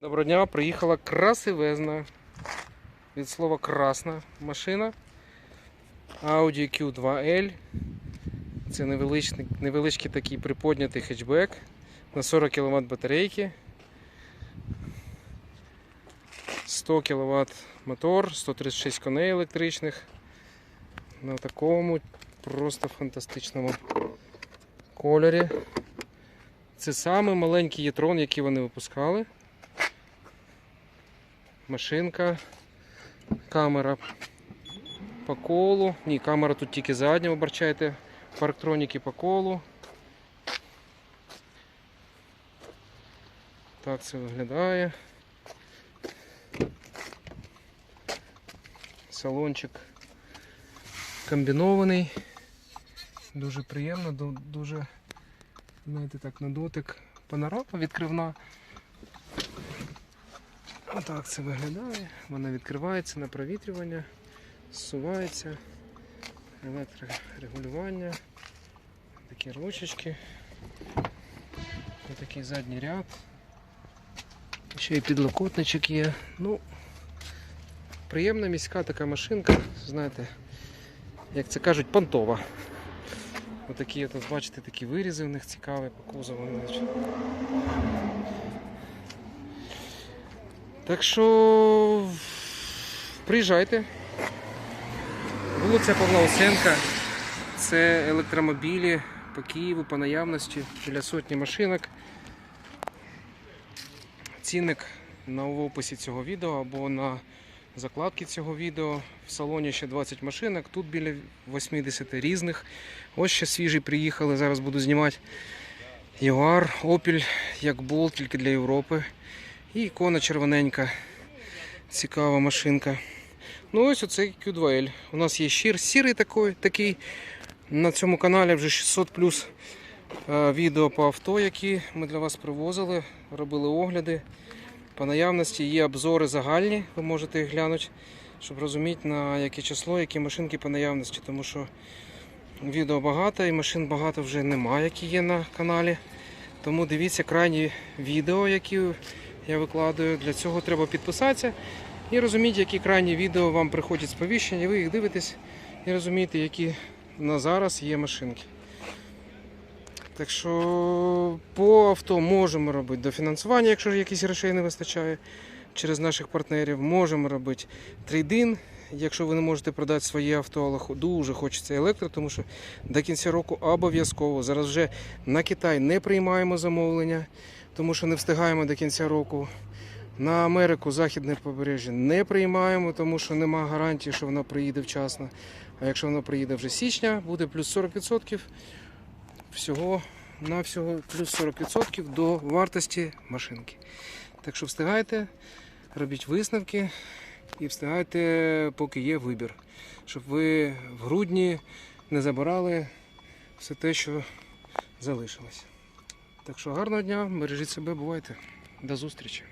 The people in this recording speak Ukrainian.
Доброго дня, приїхала красивезна від слова красна машина Audi Q2L. Це невеличкий, невеличкий такий приподнятий хетчбек на 40 кВт батарейки. 100 кВт мотор, 136 коней електричних. На такому просто фантастичному кольорі. Це самий маленький єтрон, який вони випускали машинка, камера по колу. Ні, камера тут тільки задня, вибачайте. Парктроніки по колу. Так це виглядає. Салончик комбінований. Дуже приємно, дуже, знаєте, так, на дотик панорама відкривна. Отак це виглядає. Вона відкривається на провітрювання, зсувається, електрорегулювання, такі ручечки, такий задній ряд. Ще й підлокотничок є. Ну, приємна міська така машинка, знаєте, як це кажуть, понтова. Отакі, от, бачите, такі вирізи в них цікаві по кузову. Так що приїжджайте. Вулиця Павла Осенка. Це електромобілі по Києву по наявності біля сотні машинок. Цінник на описі цього відео або на закладці цього відео. В салоні ще 20 машинок, тут біля 80 різних. Ось ще свіжі приїхали. Зараз буду знімати Jaguar, Opel, як бол, тільки для Європи. І ікона червоненька. Цікава машинка. Ну ось оцей Q2L. У нас є щир сірий такий, такий. На цьому каналі вже 600 плюс е, відео по авто, які ми для вас привозили, робили огляди. По наявності є обзори загальні, ви можете їх глянути, щоб розуміти на яке число, які машинки по наявності. Тому що відео багато і машин багато вже немає, які є на каналі. Тому дивіться крайні відео, які я викладаю. Для цього треба підписатися і розуміти, які крайні відео вам приходять сповіщення. Ви їх дивитесь і розумієте, які на зараз є машинки. Так що по авто можемо робити дофінансування, якщо якісь грошей не вистачає через наших партнерів. Можемо робити трейдин, якщо ви не можете продати своє авто, але дуже хочеться електро, тому що до кінця року обов'язково. Зараз вже на Китай не приймаємо замовлення, тому що не встигаємо до кінця року. На Америку західне побережжя не приймаємо, тому що нема гарантії, що вона приїде вчасно. А якщо вона приїде вже січня, буде плюс 40% всього на всього плюс 40% до вартості машинки. Так що встигайте, робіть висновки і встигайте, поки є вибір, щоб ви в грудні не забирали все те, що залишилось. Так що гарного дня, бережіть себе, бувайте. До зустрічі.